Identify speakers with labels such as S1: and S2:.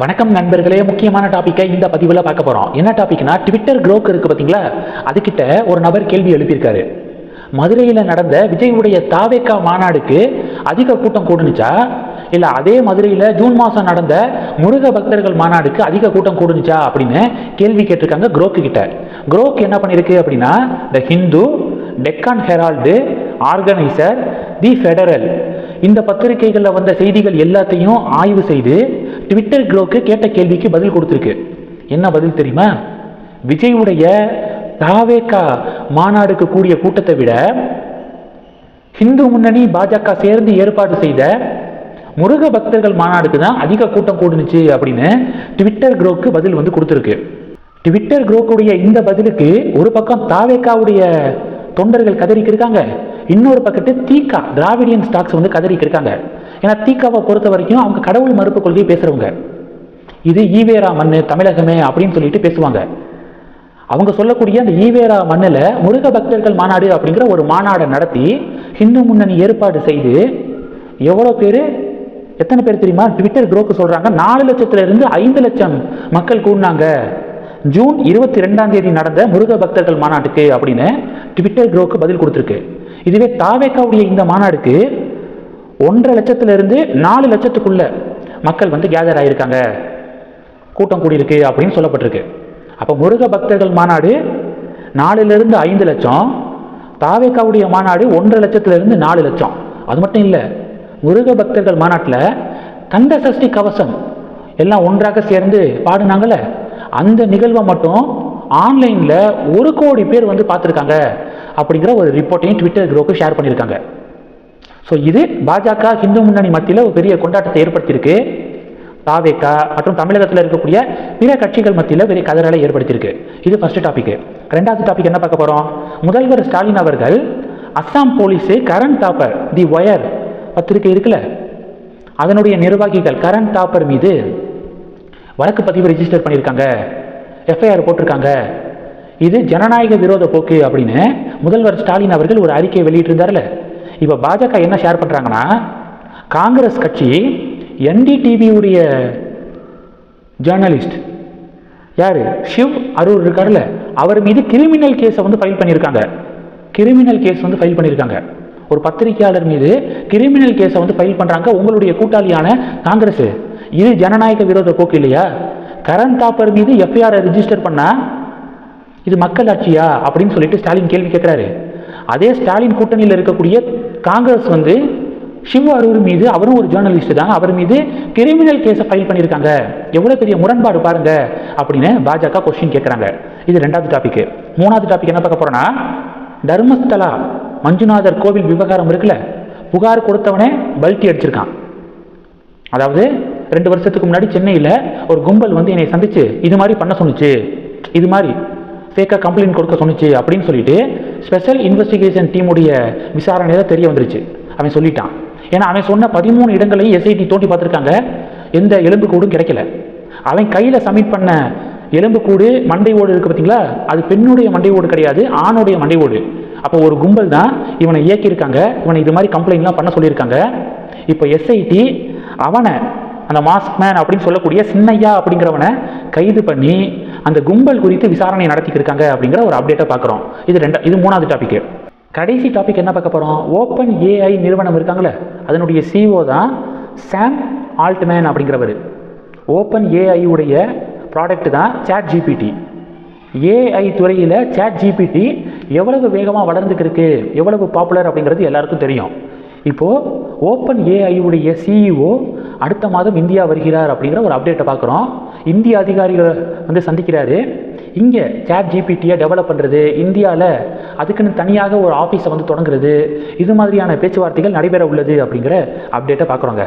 S1: வணக்கம் நண்பர்களே முக்கியமான டாப்பிக்கை இந்த பதிவில் பார்க்க போகிறோம் என்ன டாபிக்னா ட்விட்டர் க்ரோக் இருக்குது பார்த்தீங்களா அதுக்கிட்ட ஒரு நபர் கேள்வி எழுப்பியிருக்காரு. மதுரையில் நடந்த விஜயுடைய தாவேக்கா மாநாடுக்கு அதிக கூட்டம் கூடுனுச்சா? இல்லை அதே மதுரையில் ஜூன் மாதம் நடந்த முருக பக்தர்கள் மாநாடுக்கு அதிக கூட்டம் கூடுனுச்சா அப்படின்னு கேள்வி கேட்டிருக்காங்க குரோக்கு கிட்ட. குரோக் என்ன பண்ணியிருக்கு அப்படின்னா the Hindu Deccan Herald Organiser the Federal இந்த பத்திரிகைகளில் வந்த செய்திகள் எல்லாத்தையும் ஆய்வு செய்து ட்விட்டர் க்ளோக்கு கேட்ட கேள்விக்கு பதில் கொடுத்துருக்கு. என்ன பதில் தெரியுமா? விஜயுடைய தாவேக்கா மாநாடுக்கு கூடிய கூட்டத்தை விட ஹிந்து முன்னணி பாஜக சேர்ந்து ஏற்பாடு செய்த முருக பக்தர்கள் மாநாடுக்கு தான் அதிக கூட்டம் கூடுனுச்சு அப்படின்னு ட்விட்டர் குரோக்கு பதில் வந்து கொடுத்துருக்கு. ட்விட்டர் குரோக்குடைய இந்த பதிலுக்கு ஒரு பக்கம் தாவேக்காவுடைய தொண்டர்கள் கதறிக்கு இருக்காங்க இன்னொரு பக்கத்து தீகா திராவிடியன் ஸ்டாக்ஸ் வந்து கதறிக்கு இருக்காங்க. ஏன்னா தீகாவை பொறுத்த வரைக்கும் அவங்க கடவுள் மறுப்பு கொள்கையை பேசுறவங்க. இது ஈவேரா மண்ணு தமிழகமே அப்படின்னு சொல்லிட்டு பேசுவாங்க. அவங்க சொல்லக்கூடிய அந்த ஈவேரா மண்ணில் முருக பக்தர்கள் மாநாடு அப்படிங்கிற ஒரு மாநாடை நடத்தி ஹிந்து முன்னணி ஏற்பாடு செய்து எவ்வளோ பேர் எத்தனை பேர் தெரியுமா? ட்விட்டர் குரோக்கு சொல்கிறாங்க நாலு லட்சத்துலருந்து ஐந்து லட்சம் மக்கள் கூடினாங்க. ஜூன் இருபத்தி ரெண்டாம் தேதி நடந்த முருக பக்தர்கள் மாநாட்டுக்கு அப்படின்னு ட்விட்டர் குரோக்கு பதில் கொடுத்துருக்கு. இதுவே தாவேக்காவுடைய இந்த மாநாடுக்கு ஒன்றரை லட்சத்திலிருந்து நாலு லட்சத்துக்குள்ள மக்கள் வந்து கேதர் ஆகியிருக்காங்க கூட்டம் கூடியிருக்கு அப்படின்னு சொல்லப்பட்டிருக்கு. அப்போ முருக பக்தர்கள் மாநாடு நாலுலேருந்து ஐந்து லட்சம் தாவேக்காவுடைய மாநாடு ஒன்றரை லட்சத்திலிருந்து நாலு லட்சம். அது மட்டும் இல்லை முருக பக்தர்கள் மாநாட்டில் கந்த சஷ்டி கவசம் எல்லாம் ஒன்றாக சேர்ந்து பாடுனாங்கல்ல அந்த நிகழ்வை மட்டும் ஆன்லைனில் ஒரு கோடி பேர் வந்து பார்த்துருக்காங்க. அப்படிங்கிற ஒரு ரிப்போர்ட்டையும் ட்விட்டர் குரூப்புக்கு ஷேர் பண்ணியிருக்காங்க. ஸோ இது பாஜக ஹிந்து முன்னணி மத்தியில் ஒரு பெரிய கொண்டாட்டத்தை ஏற்படுத்தியிருக்கு. தாவேக்கா மற்றும் தமிழகத்தில் இருக்கக்கூடிய பிற கட்சிகள் மத்தியில் பெரிய கதறலை ஏற்படுத்தியிருக்கு. இது ஃபர்ஸ்ட் டாபிக் ரெண்டாவது டாபிக் என்ன பார்க்க போகிறோம் முதல்வர் ஸ்டாலின் அவர்கள் Assam police Karan Thapar the Wire பத்திரிகை இருக்குல்ல? அதனுடைய நிர்வாகிகள் கரண் தாப்பர் மீது வழக்கு பதிவு ரிஜிஸ்டர் பண்ணியிருக்காங்க. எஃப்ஐஆர் போட்டிருக்காங்க. இது ஜனநாயக விரோத போக்கு அப்படின்னு முதல்வர் ஸ்டாலின் அவர்கள் ஒரு அறிக்கையை வெளியிட்டிருந்தார்ல. இப்போ பாஜக என்ன ஷேர் பண்ணுறாங்கன்னா காங்கிரஸ் கட்சி என்டிடிவியுடைய ஜேர்னலிஸ்ட் யார்? ஷிவ் அரூர் இருக்கார்ல அவர் மீது கிரிமினல் கேஸை வந்து ஃபைல் பண்ணியிருக்காங்க. கிரிமினல் கேஸ் வந்து ஃபைல் பண்ணியிருக்காங்க. ஒரு பத்திரிகையாளர் மீது கிரிமினல் கேஸை வந்து ஃபைல் பண்ணுறாங்க உங்களுடைய கூட்டாளியான காங்கிரஸ். இது ஜனநாயக விரோத போக்கு இல்லையா? கரண் தாப்பர் மீது எஃப்ஐஆர் ரிஜிஸ்டர் பண்ணால் இது மக்கள் ஆட்சியா அப்படின்னு சொல்லிட்டு ஸ்டாலின் கேள்வி கேட்குறாரு. அதே ஸ்டாலின் கூட்டணியில் இருக்கக்கூடிய காங்கிரஸ் வந்து ஷிவ் அரூர் மீது அவரும் ஒரு ஜேர்னலிஸ்ட் தான் அவர் மீது கிரிமினல் கேஸை ஃபைல் பண்ணியிருக்காங்க. எவ்வளோ பெரிய முரண்பாடு பாருங்க அப்படின்னு பாஜக கொஸ்டின் கேட்குறாங்க. இது ரெண்டாவது டாபிக் மூணாவது டாபிக் என்ன பார்க்க போறோம்னா தர்மஸ்தலா மஞ்சுநாதர் கோவில் விவகாரம் இருக்குல்ல புகார் கொடுத்தவனே பல்ட்டி அடிச்சிருக்கான். அதாவது ரெண்டு வருஷத்துக்கு முன்னாடி சென்னையில் ஒரு கும்பல் வந்து என்னை சந்திச்சு இது மாதிரி பண்ண சொன்னுச்சு. இது மாதிரி ஃபேக்காக கம்ப்ளைண்ட் கொடுக்க சொன்னுச்சு அப்படின்னு சொல்லிட்டு ஸ்பெஷல் இன்வெஸ்டிகேஷன் டீமுடைய விசாரணையில் தெரிய வந்துருச்சு. அவன் சொல்லிட்டான். ஏன்னா அவன் சொன்ன பதிமூணு இடங்களையும் எஸ்ஐடி தோண்டி பார்த்துருக்காங்க. எந்த எலும்புக்கூடும் கிடைக்கல. அவன் கையில் சப்மிட் பண்ண எலும்புக்கூடு மண்டை ஓடு இருக்குது பார்த்தீங்களா அது பெண்ணுடைய மண்டை ஓடு கிடையாது ஆணுடைய மண்டை ஓடு. அப்போ ஒரு கும்பல் தான் இவனை இயக்கியிருக்காங்க. இவனை இது மாதிரி கம்ப்ளைண்ட்லாம் பண்ண சொல்லியிருக்காங்க. இப்போ எஸ்ஐடி அவனை அந்த மாஸ்க் மேன் அப்படின்னு சொல்லக்கூடிய சின்னையா அப்படிங்கிறவனை கைது பண்ணி அந்த கும்பல் குறித்து விசாரணை நடத்திக்கிருக்காங்க அப்படிங்கிற ஒரு அப்டேட்டை பார்க்குறோம். இது ரெண்டு இது மூணாவது டாபிக் கடைசி டாபிக் என்ன பார்க்க போகிறோம் ஓப்பன் ஏஐ நிறுவனம் இருக்காங்களே அதனுடைய சிஓ தான் சாம் ஆல்ட்மேன் அப்படிங்கிறவர். ஓப்பன் ஏஐ உடைய ப்ராடக்ட் தான் சேட் ஜிபிடி ஏஐ துறையில் சேட் ஜிபிடி எவ்வளவு வேகமாக வளர்ந்துக்கிருக்கு எவ்வளவு பாப்புலர் அப்படிங்கிறது எல்லாருக்கும் தெரியும். இப்போது ஓப்பன் ஏஐ உடைய சிஇஓ அடுத்த மாதம் இந்தியா வருகிறார் அப்படிங்கிற ஒரு அப்டேட்டை பார்க்குறோம். இந்திய அதிகாரிகளை வந்து சந்திக்கிறாரு. இங்கே சேட் ஜிபிடியை டெவலப் பண்ணுறது இந்தியாவில் அதுக்குன்னு தனியாக ஒரு ஆஃபீஸை வந்து தொடங்குறது இது மாதிரியான பேச்சுவார்த்தைகள் நடைபெற உள்ளது அப்படிங்கிற அப்டேட்டை பார்க்குறோங்க.